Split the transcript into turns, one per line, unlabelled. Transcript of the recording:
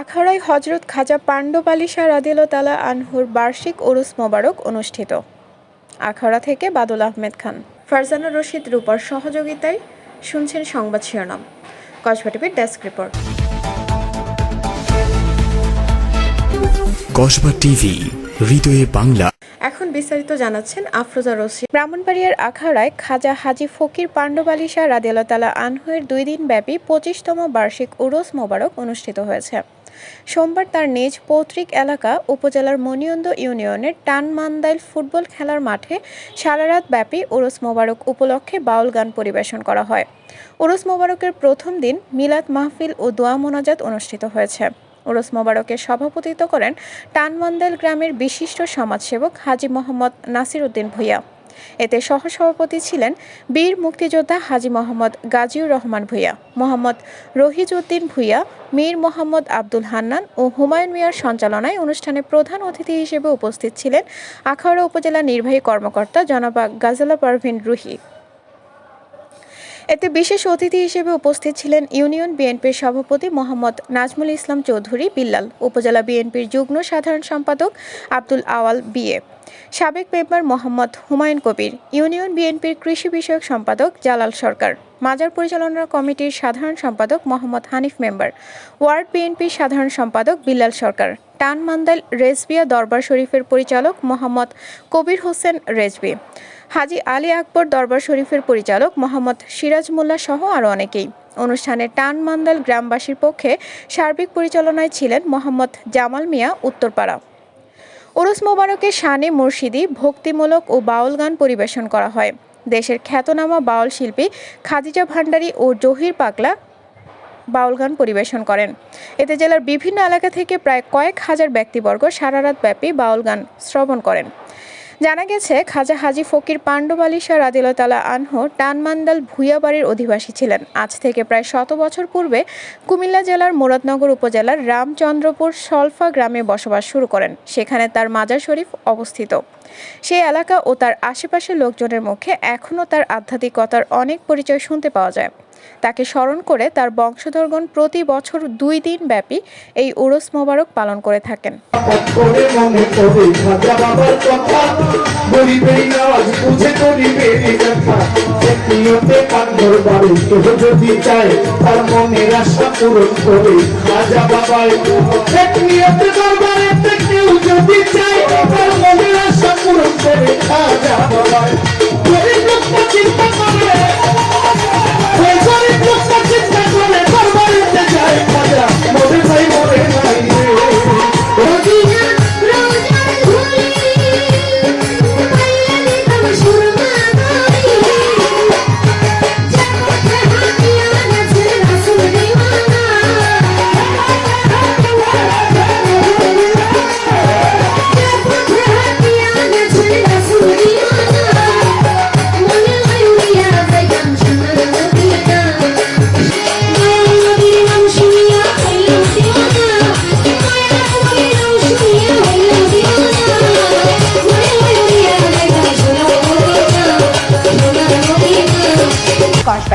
আখাড়ায় হজরত খাজা পাণ্ডব আলী শাহ রাদিল তালা আনহুর বার্ষিক ওরুস মোবারক অনুষ্ঠিত। আখাড়া থেকে বাদুল আহমেদ খান ফারজানা রশিদ রূপার সহযোগিতায় শুনছেন সংবাদ শিরোনাম। কসবা টিভির ডেস্ক রিপোর্ট।
কসবা টিভি হৃদয়ে বাংলা।
এখন বিস্তারিত জানাচ্ছেন আফরোজা রশি ব্রাহ্মণবাড়িয়ার আখাড়ায় খাজা হাজি ফকির পাণ্ডব আলী শাহ রাদিয়াল্লাহ তালা আনহুয়ের দুই দিন ব্যাপী পঁচিশতম বার্ষিক উরস মোবারক অনুষ্ঠিত হয়েছে। সোমবার তার নিজ পৌত্রিক এলাকা উপজেলার মনিয়ন্দ ইউনিয়নের টানমান্দাইল ফুটবল খেলার মাঠে সারারাত ব্যাপী উরস মোবারক উপলক্ষে বাউল গান পরিবেশন করা হয়। উরস মোবারকের প্রথম দিন মিলাদ মাহফিল ও দোয়া মোনাজাত অনুষ্ঠিত হয়েছে। ওরস মোবারকের সভাপতিত্ব করেন টানমন্দাল গ্রামের বিশিষ্ট সমাজসেবক হাজি মোহাম্মদ নাসির উদ্দিন ভূঁইয়া। এতে সহসভাপতি ছিলেন বীর মুক্তিযোদ্ধা হাজি মোহাম্মদ গাজীউর রহমান ভূঁইয়া, মোহাম্মদ রহিজউদ্দিন ভূঁইয়া, মীর মোহাম্মদ আব্দুল হান্নান ও হুমায়ুন মিয়ার সঞ্চালনায় অনুষ্ঠানে প্রধান অতিথি হিসেবে উপস্থিত ছিলেন আখাউড়া উপজেলা নির্বাহী কর্মকর্তা জনাবা গাজালা পারভিন রুহি। এতে বিশেষ অতিথি হিসেবে উপস্থিত ছিলেন ইউনিয়ন বিএনপির সভাপতি মোহাম্মদ নাজমুল ইসলাম চৌধুরী বিল্লাল, উপজেলা বিএনপির যুগ্ম সাধারণ সম্পাদক আব্দুল আওয়াল বিএ, সাবেক মেম্বার মোহাম্মদ হুমায়ুন কবির, ইউনিয়ন বিএনপির কৃষি বিষয়ক সম্পাদক জালাল সরকার, মাজার পরিচালনা কমিটির সাধারণ সম্পাদক মোহাম্মদ হানিফ মেম্বার, ওয়ার্ড বিএনপির সাধারণ সম্পাদক বিল্লাল সরকার টান মান্দাইল রেজবিয়া দরবার শরীফের পরিচালক মোহাম্মদ কবির হোসেন রেজবি। হাজি আলী আকবর দরবার শরীফের পরিচালক মোহাম্মদ সিরাজ মোল্লা সহ আরও অনেকেই। অনুষ্ঠানে টান মান্দাল গ্রামবাসীর পক্ষে সার্বিক পরিচালনায় ছিলেন মোহাম্মদ জামাল মিয়া উত্তরপাড়া। ওরস মোবারকের শানে মুর্শিদি, ভক্তিমূলক ও বাউল গান পরিবেশন করা হয়। দেশের খ্যাতনামা বাউল শিল্পী খাদিজা ভান্ডারী ও জহির পাগলা বাউল গান পরিবেশন করেন। এতে জেলার বিভিন্ন এলাকা থেকে প্রায় কয়েক হাজার ব্যক্তিবর্গ সারা রাত ব্যাপী বাউল গান শ্রবণ করেন। জানা গেছে, খাজা হাজি ফকির পাণ্ডব আলী শাহ রাদিল্লাহ তালা আনহু টানমান্দাল ভুইয়াবাড়ির অধিবাসী ছিলেন। আজ থেকে প্রায় শত বছর পূর্বে কুমিল্লা জেলার মুরাদনগর উপজেলার রামচন্দ্রপুর সলফা গ্রামে বসবাস শুরু করেন। সেখানে তার মাজার শরীফ অবস্থিত। সেই এলাকা ও তার আশেপাশের লোকজনের মুখে এখনও তার আধ্যাত্মিকতার অনেক পরিচয় শুনতে পাওয়া যায়। তাকে স্মরণ করে তার বংশধরগণ প্রতি বছর দুই দিন ব্যাপী এই উরস মোবারক পালন করে থাকেন।
বুঝে কথা। এক নিয়তে পান্ডর বাড়ি কেহ যদি চায়, তার মনের আশা পূরণ করে খাজা বাবায়। এক দরবারে কেউ যদি